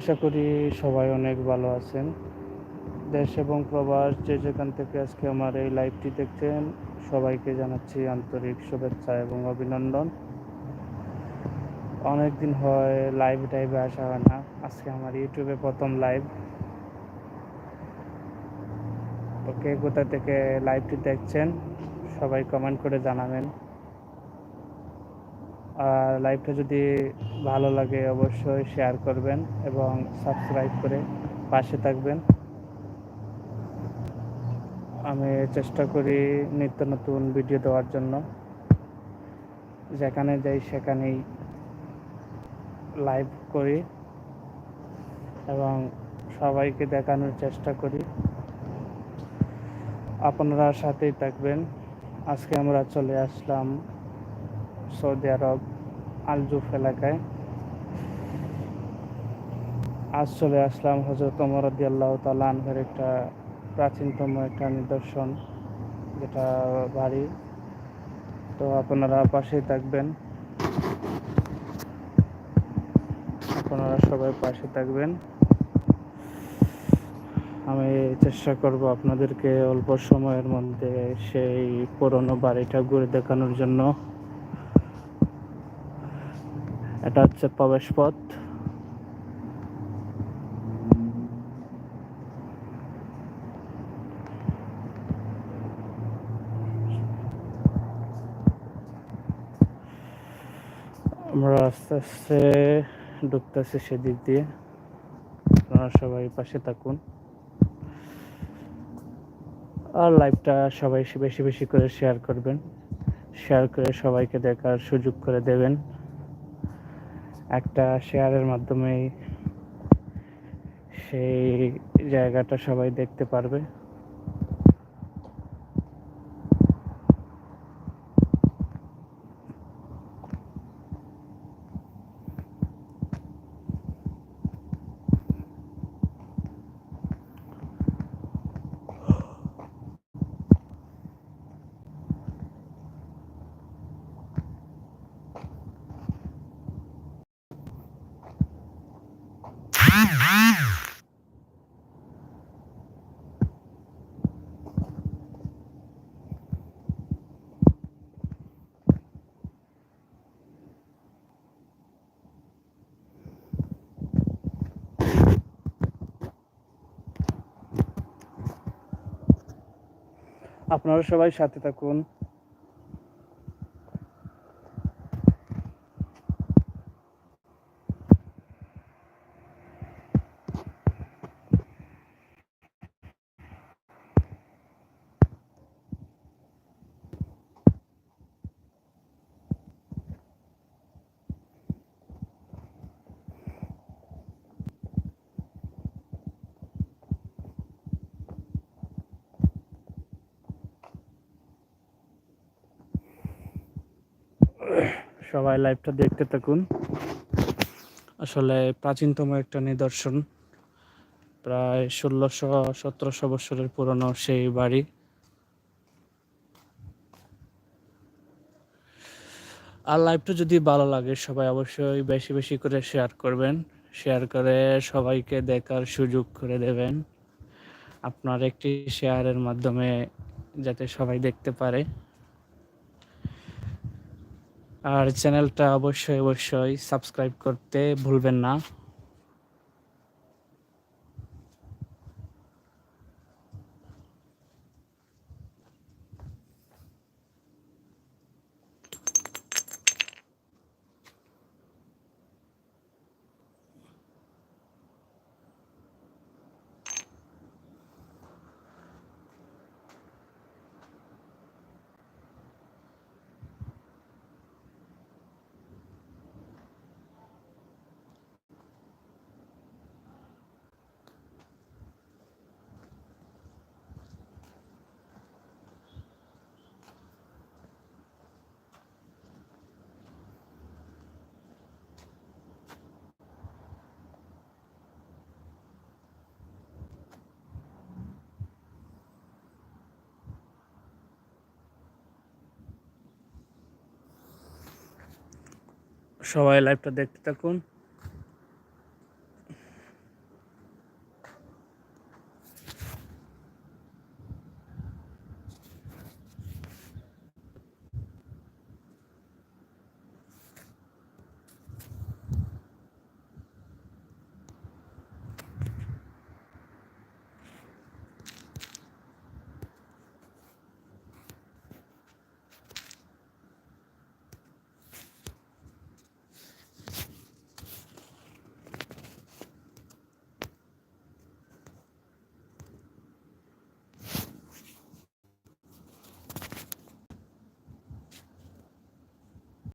আশা করি সবাই অনেক ভালো আছেন। দেশ এবং প্রবাস যে যেখান থেকে আজকে আমার এই লাইভটি দেখছেন, সবাইকে জানাচ্ছি আন্তরিক শুভেচ্ছা এবং অভিনন্দন। অনেক দিন হয় লাইভ টাইভে আসা হয় না। আজকে আমার ইউটিউবে প্রথম লাইভ তো কে কোথা থেকে লাইভটি দেখছেন, সবাই কমেন্ট করে জানাবেন। আর লাইভটা যদি ভালো লাগে অবশ্যই শেয়ার করবেন এবং সাবস্ক্রাইব করে পাশে থাকবেন। আমি চেষ্টা করি নিত্য নতুন ভিডিও দেওয়ার জন্য। যেখানে যাই সেখানেই লাইভ করি এবং সবাইকে দেখানোর চেষ্টা করি। আপনারা সাথেই থাকবেন। আজকে আমরা চলে আসলাম সৌদি আরব। আলজুফ এলাকায়। আজ চলে আসলাম হজরত অমর আল্লাহ তালাহের একটা প্রাচীনতম একটা নিদর্শন, যেটা বাড়ি। তো আপনারা পাশেই থাকবেন। আপনারা সবাই পাশে থাকবেন। আমি চেষ্টা করব আপনাদেরকে অল্প সময়ের মধ্যে সেই পুরনো বাড়িটা ঘুরে দেখানোর জন্য। এটা হচ্ছে প্রবেশ পথ আমরা আস্তে আস্তে ঢুকতেছি সেদিক দিয়ে। আপনারা সবাই পাশে থাকুন। আর লাইভটা সবাই বেশি বেশি করে শেয়ার করবেন। শেয়ার করে সবাইকে দেখার সুযোগ করে দেবেন। একটা শেয়ারের মাধ্যমে সেই জায়গাটা সবাই দেখতে পারবে। আপনারা সবাই সাথে থাকুন। সবাই লাইভটা দেখতে থাকুন। আসলে প্রাচীনতম একটা নিদর্শন। প্রায় ষোলোশো সতেরোশো বছরের পুরনো সেই বাড়ি। আর লাইভটা যদি ভালো লাগে, সবাই অবশ্যই বেশি বেশি করে শেয়ার করবেন। শেয়ার করে সবাইকে দেখার সুযোগ করে দেবেন। আপনার একটি শেয়ারের মাধ্যমে যাতে সবাই দেখতে পারে। আর চ্যানেলটা অবশ্যই অবশ্যই সাবস্ক্রাইব করতে ভুলবেন না। সবাই লাইভটা দেখতে থাকুন।